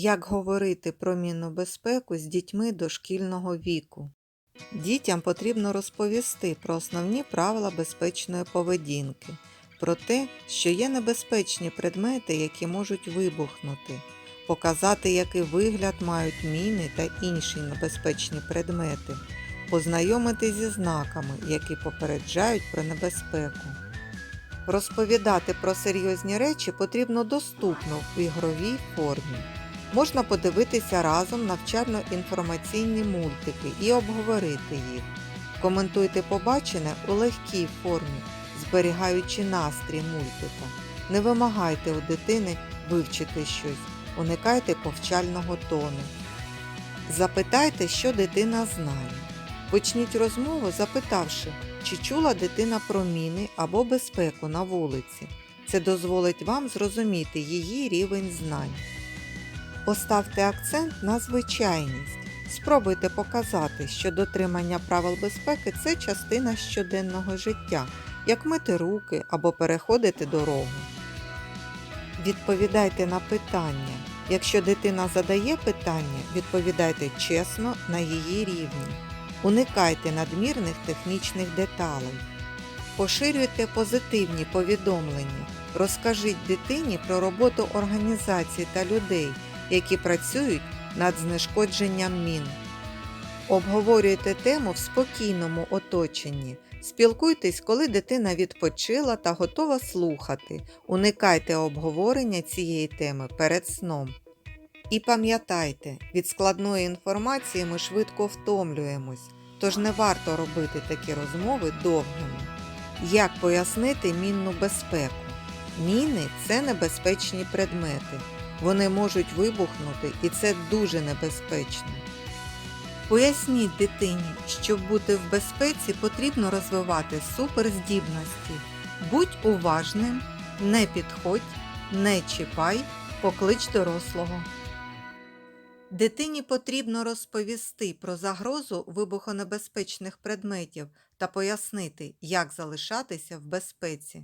Як говорити про мінну безпеку з дітьми дошкільного віку? Дітям потрібно розповісти про основні правила безпечної поведінки, про те, що є небезпечні предмети, які можуть вибухнути, показати, який вигляд мають міни та інші небезпечні предмети, познайомити зі знаками, які попереджають про небезпеку. Розповідати про серйозні речі потрібно доступно в ігровій формі. Можна подивитися разом навчально-інформаційні мультики і обговорити їх. Коментуйте побачене у легкій формі, зберігаючи настрій мультика. Не вимагайте у дитини вивчити щось, уникайте повчального тону. Запитайте, що дитина знає. Почніть розмову, запитавши, чи чула дитина про міни або безпеку на вулиці. Це дозволить вам зрозуміти її рівень знань. Поставте акцент на звичайність. Спробуйте показати, що дотримання правил безпеки це частина щоденного життя, як мити руки або переходити дорогу. Відповідайте на питання. Якщо дитина задає питання, відповідайте чесно на її рівні. Уникайте надмірних технічних деталей. Поширюйте позитивні повідомлення. Розкажіть дитині про роботу організацій та людей, які працюють над знешкодженням мін. Обговорюйте тему в спокійному оточенні. Спілкуйтесь, коли дитина відпочила та готова слухати. Уникайте обговорення цієї теми перед сном. І пам'ятайте, від складної інформації ми швидко втомлюємось, тож не варто робити такі розмови довгими. Як пояснити мінну безпеку? Міни це небезпечні предмети. Вони можуть вибухнути і це дуже небезпечно. Поясніть дитині, щоб бути в безпеці, потрібно розвивати суперздібності. Будь уважним, не підходь, не чіпай, поклич дорослого. Дитині потрібно розповісти про загрозу вибухонебезпечних предметів та пояснити, як залишатися в безпеці.